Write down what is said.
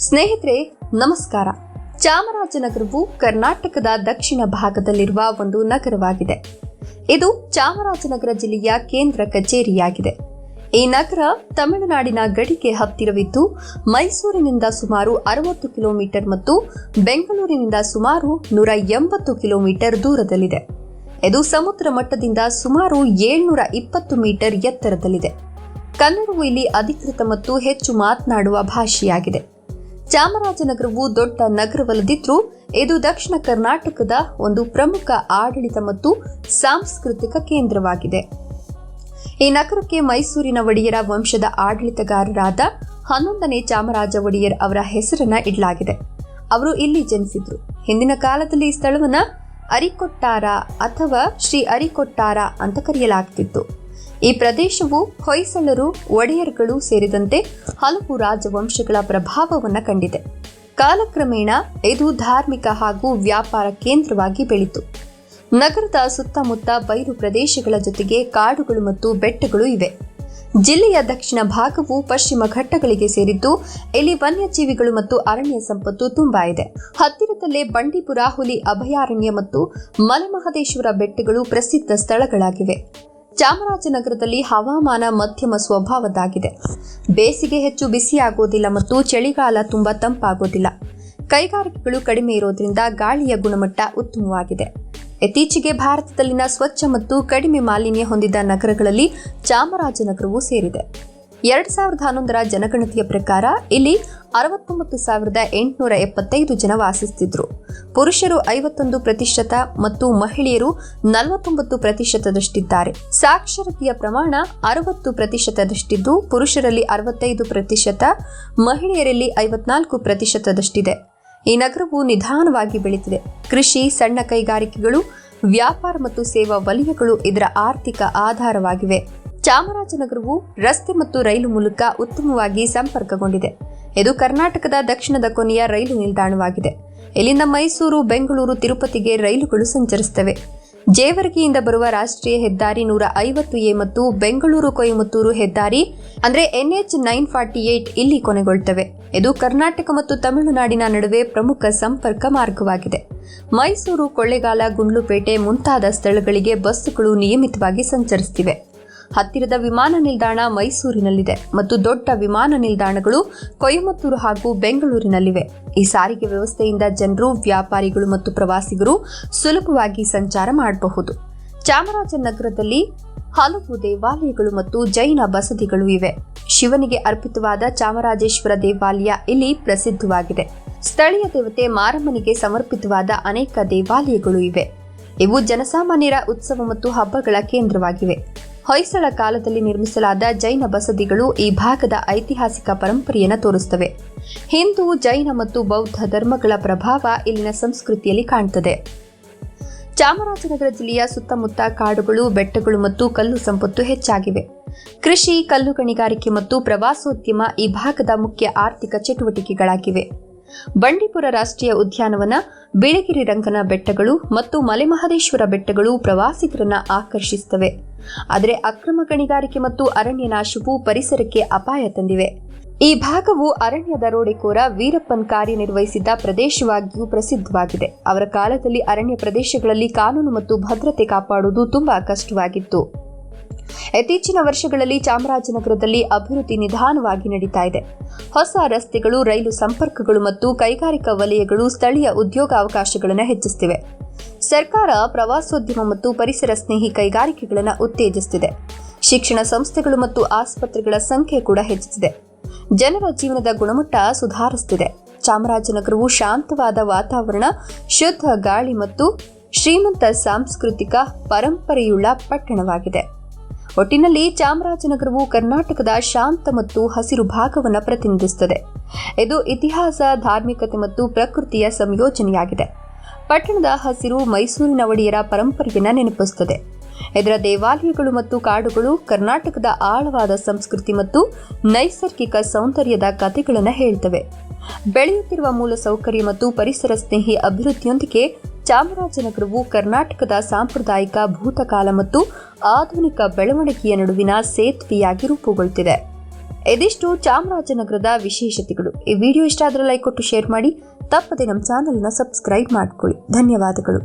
ಸ್ನೇಹಿತರೆ, ನಮಸ್ಕಾರ. ಚಾಮರಾಜನಗರವು ಕರ್ನಾಟಕದ ದಕ್ಷಿಣ ಭಾಗದಲ್ಲಿರುವ ಒಂದು ನಗರವಾಗಿದೆ. ಇದು ಚಾಮರಾಜನಗರ ಜಿಲ್ಲೆಯ ಕೇಂದ್ರ ಕಚೇರಿಯಾಗಿದೆ. ಈ ನಗರ ತಮಿಳುನಾಡಿನ ಗಡಿಗೆ ಹತ್ತಿರವಿದ್ದು, ಮೈಸೂರಿನಿಂದ ಸುಮಾರು ಅರವತ್ತು ಕಿಲೋಮೀಟರ್ ಮತ್ತು ಬೆಂಗಳೂರಿನಿಂದ ಸುಮಾರು ನೂರ ಎಂಬತ್ತು ಕಿಲೋಮೀಟರ್ ದೂರದಲ್ಲಿದೆ. ಇದು ಸಮುದ್ರ ಮಟ್ಟದಿಂದ ಸುಮಾರು ಏಳ್ನೂರ ಇಪ್ಪತ್ತು ಮೀಟರ್ ಎತ್ತರದಲ್ಲಿದೆ. ಕನ್ನಡವು ಇಲ್ಲಿ ಅಧಿಕೃತ ಮತ್ತು ಹೆಚ್ಚು ಮಾತನಾಡುವ ಭಾಷೆಯಾಗಿದೆ. ಚಾಮರಾಜನಗರವು ದೊಡ್ಡ ನಗರವಲ್ಲದಿದ್ರೂ ಇದು ದಕ್ಷಿಣ ಕರ್ನಾಟಕದ ಒಂದು ಪ್ರಮುಖ ಆಡಳಿತ ಮತ್ತು ಸಾಂಸ್ಕೃತಿಕ ಕೇಂದ್ರವಾಗಿದೆ. ಈ ನಗರಕ್ಕೆ ಮೈಸೂರಿನ ಒಡೆಯರ ವಂಶದ ಆಡಳಿತಗಾರರಾದ ಹನ್ನೊಂದನೇ ಚಾಮರಾಜ ಒಡೆಯರ್ ಅವರ ಹೆಸರನ್ನ ಇಡಲಾಗಿದೆ. ಅವರು ಇಲ್ಲಿ ಜನಿಸಿದ್ರು. ಹಿಂದಿನ ಕಾಲದಲ್ಲಿ ಈ ಸ್ಥಳವನ್ನ ಅರಿಕೊಟ್ಟಾರ ಅಥವಾ ಶ್ರೀ ಅರಿಕೊಟ್ಟಾರ ಅಂತ ಕರೆಯಲಾಗ್ತಿತ್ತು. ಈ ಪ್ರದೇಶವು ಹೊಯ್ಸಳರು, ಒಡೆಯರ್ಗಳು ಸೇರಿದಂತೆ ಹಲವು ರಾಜವಂಶಗಳ ಪ್ರಭಾವವನ್ನು ಕಂಡಿದೆ. ಕಾಲಕ್ರಮೇಣ ಇದು ಧಾರ್ಮಿಕ ಹಾಗೂ ವ್ಯಾಪಾರ ಕೇಂದ್ರವಾಗಿ ಬೆಳೀತು. ನಗರದ ಸುತ್ತಮುತ್ತ ಬಯಲು ಪ್ರದೇಶಗಳ ಜೊತೆಗೆ ಕಾಡುಗಳು ಮತ್ತು ಬೆಟ್ಟಗಳು ಇವೆ. ಜಿಲ್ಲೆಯ ದಕ್ಷಿಣ ಭಾಗವು ಪಶ್ಚಿಮ ಘಟ್ಟಗಳಿಗೆ ಸೇರಿದ್ದು, ಇಲ್ಲಿ ವನ್ಯಜೀವಿಗಳು ಮತ್ತು ಅರಣ್ಯ ಸಂಪತ್ತು ತುಂಬಾ ಇದೆ. ಹತ್ತಿರದಲ್ಲೇ ಬಂಡೀಪುರ, ಹುಲಿ ಅಭಯಾರಣ್ಯ ಮತ್ತು ಮಲೆಮಹದೇಶ್ವರ ಬೆಟ್ಟಗಳು ಪ್ರಸಿದ್ಧ ಸ್ಥಳಗಳಾಗಿವೆ. ಚಾಮರಾಜನಗರದಲ್ಲಿ ಹವಾಮಾನ ಮಧ್ಯಮ ಸ್ವಭಾವದ್ದಾಗಿದೆ. ಬೇಸಿಗೆ ಹೆಚ್ಚು ಬಿಸಿಯಾಗೋದಿಲ್ಲ ಮತ್ತು ಚಳಿಗಾಲ ತುಂಬಾ ತಂಪಾಗೋದಿಲ್ಲ ಕೈಗಾರಿಕೆಗಳು ಕಡಿಮೆ ಇರೋದ್ರಿಂದ ಗಾಳಿಯ ಗುಣಮಟ್ಟ ಉತ್ತಮವಾಗಿದೆ. ಇತ್ತೀಚೆಗೆ ಭಾರತದಲ್ಲಿನ ಸ್ವಚ್ಛ ಮತ್ತು ಕಡಿಮೆ ಮಾಲಿನ್ಯ ಹೊಂದಿದ ನಗರಗಳಲ್ಲಿ ಚಾಮರಾಜನಗರವೂ ಸೇರಿದೆ. ಎರಡ್ ಸಾವಿರದ ಹನ್ನೊಂದರ ಜನಗಣತಿಯ ಪ್ರಕಾರ ಇಲ್ಲಿ ಅರವತ್ತೊಂಬತ್ತು ಸಾವಿರದ ಎಂಟುನೂರ ಎಪ್ಪತ್ತೈದು ಜನ ವಾಸಿಸುತ್ತಿದ್ದರು ಪುರುಷರು ಐವತ್ತೊಂದು ಪ್ರತಿಶತ ಮತ್ತು ಮಹಿಳೆಯರು ನಲವತ್ತೊಂಬತ್ತು ಪ್ರತಿಶತದಷ್ಟಿದ್ದಾರೆ. ಸಾಕ್ಷರತೆಯ ಪ್ರಮಾಣ ಅರವತ್ತು ಪ್ರತಿಶತದಷ್ಟಿದ್ದು, ಪುರುಷರಲ್ಲಿ ಅರವತ್ತೈದು ಪ್ರತಿಶತ, ಮಹಿಳೆಯರಲ್ಲಿ ಐವತ್ನಾಲ್ಕು ಪ್ರತಿಶತದಷ್ಟಿದೆ. ಈ ನಗರವು ನಿಧಾನವಾಗಿ ಬೆಳೀತಿದೆ. ಕೃಷಿ, ಸಣ್ಣ ಕೈಗಾರಿಕೆಗಳು, ವ್ಯಾಪಾರ ಮತ್ತು ಸೇವಾ ವಲಯಗಳು ಇದರ ಆರ್ಥಿಕ ಆಧಾರವಾಗಿವೆ. ಚಾಮರಾಜನಗರವು ರಸ್ತೆ ಮತ್ತು ರೈಲು ಮೂಲಕ ಉತ್ತಮವಾಗಿ ಸಂಪರ್ಕಗೊಂಡಿದೆ. ಇದು ಕರ್ನಾಟಕದ ದಕ್ಷಿಣದ ಕೊನೆಯ ರೈಲು ನಿಲ್ದಾಣವಾಗಿದೆ. ಇಲ್ಲಿಂದ ಮೈಸೂರು, ಬೆಂಗಳೂರು, ತಿರುಪತಿಗೆ ರೈಲುಗಳು ಸಂಚರಿಸುತ್ತವೆ. ಜೇವರ್ಗಿಯಿಂದ ಬರುವ ರಾಷ್ಟ್ರೀಯ ಹೆದ್ದಾರಿ ನೂರ ಐವತ್ತು ಎ ಮತ್ತು ಬೆಂಗಳೂರು, ಕೊಯಮತ್ತೂರು ಹೆದ್ದಾರಿ ಅಂದರೆ ಎನ್ಎಚ್ ನೈನ್ ಫಾರ್ಟಿ ಏಟ್ ಇಲ್ಲಿ ಕೊನೆಗೊಳ್ತವೆ. ಇದು ಕರ್ನಾಟಕ ಮತ್ತು ತಮಿಳುನಾಡಿನ ನಡುವೆ ಪ್ರಮುಖ ಸಂಪರ್ಕ ಮಾರ್ಗವಾಗಿದೆ. ಮೈಸೂರು, ಕೊಳ್ಳೆಗಾಲ, ಗುಂಡ್ಲುಪೇಟೆ ಮುಂತಾದ ಸ್ಥಳಗಳಿಗೆ ಬಸ್ಸುಗಳು ನಿಯಮಿತವಾಗಿ ಸಂಚರಿಸುತ್ತಿವೆ. ಹತ್ತಿರದ ವಿಮಾನ ನಿಲ್ದಾಣ ಮೈಸೂರಿನಲ್ಲಿದೆ ಮತ್ತು ದೊಡ್ಡ ವಿಮಾನ ನಿಲ್ದಾಣಗಳು ಕೊಯಮತ್ತೂರು ಹಾಗೂ ಬೆಂಗಳೂರಿನಲ್ಲಿವೆ. ಈ ಸಾರಿಗೆ ವ್ಯವಸ್ಥೆಯಿಂದ ಜನರು, ವ್ಯಾಪಾರಿಗಳು ಮತ್ತು ಪ್ರವಾಸಿಗರು ಸುಲಭವಾಗಿ ಸಂಚಾರ ಮಾಡಬಹುದು. ಚಾಮರಾಜನಗರದಲ್ಲಿ ಹಲವು ದೇವಾಲಯಗಳು ಮತ್ತು ಜೈನ ಬಸದಿಗಳು ಇವೆ. ಶಿವನಿಗೆ ಅರ್ಪಿತವಾದ ಚಾಮರಾಜೇಶ್ವರ ದೇವಾಲಯ ಇಲ್ಲಿ ಪ್ರಸಿದ್ಧವಾಗಿದೆ. ಸ್ಥಳೀಯ ದೇವತೆ ಮಾರಮ್ಮನಿಗೆ ಸಮರ್ಪಿತವಾದ ಅನೇಕ ದೇವಾಲಯಗಳು ಇವೆ. ಇವು ಜನಸಾಮಾನ್ಯರ ಉತ್ಸವ ಮತ್ತು ಹಬ್ಬಗಳ ಕೇಂದ್ರವಾಗಿವೆ. ಹೊಯ್ಸಳ ಕಾಲದಲ್ಲಿ ನಿರ್ಮಿಸಲಾದ ಜೈನ ಬಸದಿಗಳು ಈ ಭಾಗದ ಐತಿಹಾಸಿಕ ಪರಂಪರೆಯನ್ನು ತೋರಿಸುತ್ತವೆ ಹಿಂದೂ, ಜೈನ ಮತ್ತು ಬೌದ್ಧ ಧರ್ಮಗಳ ಪ್ರಭಾವ ಇಲ್ಲಿನ ಸಂಸ್ಕೃತಿಯಲ್ಲಿ ಕಾಣುತ್ತದೆ ಚಾಮರಾಜನಗರ ಜಿಲ್ಲೆಯ ಸುತ್ತಮುತ್ತ ಕಾಡುಗಳು, ಬೆಟ್ಟಗಳು ಮತ್ತು ಕಲ್ಲು ಸಂಪತ್ತು ಹೆಚ್ಚಾಗಿವೆ. ಕೃಷಿ, ಕಲ್ಲು ಗಣಿಗಾರಿಕೆ ಮತ್ತು ಪ್ರವಾಸೋದ್ಯಮ ಈ ಭಾಗದ ಮುಖ್ಯ ಆರ್ಥಿಕ ಚಟುವಟಿಕೆಗಳಾಗಿವೆ. ಬಂಡೀಪುರ ರಾಷ್ಟ್ರೀಯ ಉದ್ಯಾನವನ, ಬಿಳಿಗಿರಿ ರಂಗನ ಬೆಟ್ಟಗಳು ಮತ್ತು ಮಲೆಮಹದೇಶ್ವರ ಬೆಟ್ಟಗಳು ಪ್ರವಾಸಿಗರನ್ನ ಆಕರ್ಷಿಸುತ್ತವೆ. ಆದರೆ ಅಕ್ರಮ ಗಣಿಗಾರಿಕೆ ಮತ್ತು ಅರಣ್ಯ ನಾಶವು ಪರಿಸರಕ್ಕೆ ಅಪಾಯ ತಂದಿವೆ. ಈ ಭಾಗವು ಅರಣ್ಯ ದರೋಡೆಕೋರ ವೀರಪ್ಪನ್ ಕಾರ್ಯನಿರ್ವಹಿಸಿದ್ದ ಪ್ರದೇಶವಾಗಿಯೂ ಪ್ರಸಿದ್ಧವಾಗಿದೆ. ಅವರ ಕಾಲದಲ್ಲಿ ಅರಣ್ಯ ಪ್ರದೇಶಗಳಲ್ಲಿ ಕಾನೂನು ಮತ್ತು ಭದ್ರತೆ ಕಾಪಾಡುವುದು ತುಂಬಾ ಕಷ್ಟವಾಗಿತ್ತು. ಇತ್ತೀಚಿನ ವರ್ಷಗಳಲ್ಲಿ ಚಾಮರಾಜನಗರದಲ್ಲಿ ಅಭಿವೃದ್ಧಿ ನಿಧಾನವಾಗಿ ನಡೀತಾ ಇದೆ. ಹೊಸ ರಸ್ತೆಗಳು, ರೈಲು ಸಂಪರ್ಕಗಳು ಮತ್ತು ಕೈಗಾರಿಕಾ ವಲಯಗಳು ಸ್ಥಳೀಯ ಉದ್ಯೋಗಾವಕಾಶಗಳನ್ನು ಹೆಚ್ಚಿಸುತ್ತಿವೆ ಸರ್ಕಾರ ಪ್ರವಾಸೋದ್ಯಮ ಮತ್ತು ಪರಿಸರ ಸ್ನೇಹಿ ಕೈಗಾರಿಕೆಗಳನ್ನು ಉತ್ತೇಜಿಸುತ್ತಿದೆ ಶಿಕ್ಷಣ ಸಂಸ್ಥೆಗಳು ಮತ್ತು ಆಸ್ಪತ್ರೆಗಳ ಸಂಖ್ಯೆ ಕೂಡ ಹೆಚ್ಚಿಸಿದೆ. ಜನರ ಜೀವನದ ಗುಣಮಟ್ಟ ಸುಧಾರಿಸುತ್ತಿದೆ ಚಾಮರಾಜನಗರವು ಶಾಂತವಾದ ವಾತಾವರಣ, ಶುದ್ಧ ಗಾಳಿ ಮತ್ತು ಶ್ರೀಮಂತ ಸಾಂಸ್ಕೃತಿಕ ಪರಂಪರೆಯುಳ್ಳ ಪಟ್ಟಣವಾಗಿದೆ. ಒಟ್ಟಿನಲ್ಲಿ ಚಾಮರಾಜನಗರವು ಕರ್ನಾಟಕದ ಶಾಂತ ಮತ್ತು ಹಸಿರು ಭಾಗವನ್ನು ಪ್ರತಿನಿಧಿಸುತ್ತದೆ. ಇದು ಇತಿಹಾಸ, ಧಾರ್ಮಿಕತೆ ಮತ್ತು ಪ್ರಕೃತಿಯ ಸಂಯೋಜನೆಯಾಗಿದೆ. ಪಟ್ಟಣದ ಹಸಿರು ಮೈಸೂರಿನ ಒಡೆಯರ ಪರಂಪರೆಯನ್ನು ನೆನಪಿಸುತ್ತದೆ. ಇದರ ದೇವಾಲಯಗಳು ಮತ್ತು ಕಾಡುಗಳು ಕರ್ನಾಟಕದ ಆಳವಾದ ಸಂಸ್ಕೃತಿ ಮತ್ತು ನೈಸರ್ಗಿಕ ಸೌಂದರ್ಯದ ಕಥೆಗಳನ್ನು ಹೇಳ್ತವೆ. ಬೆಳೆಯುತ್ತಿರುವ ಮೂಲಸೌಕರ್ಯ ಮತ್ತು ಪರಿಸರ ಸ್ನೇಹಿ ಅಭಿವೃದ್ಧಿಯೊಂದಿಗೆ ಚಾಮರಾಜನಗರವು ಕರ್ನಾಟಕದ ಸಾಂಪ್ರದಾಯಿಕ ಭೂತಕಾಲ ಮತ್ತು ಆಧುನಿಕ ಬೆಳವಣಿಗೆಯ ನಡುವಿನ ಸೇತುವೆಯಾಗಿ ರೂಪುಗೊಳ್ತಿದೆ ಇದಿಷ್ಟು ಚಾಮರಾಜನಗರದ ವಿಶೇಷತೆಗಳು. ಈ ವಿಡಿಯೋ ಇಷ್ಟ ಆದರೆ ಲೈಕ್ ಕೊಟ್ಟು ಶೇರ್ ಮಾಡಿ. ತಪ್ಪದೆ ನಮ್ಮ ಚಾನಲ್ನ ಸಬ್ಸ್ಕ್ರೈಬ್ ಮಾಡಿಕೊಳ್ಳಿ. ಧನ್ಯವಾದಗಳು.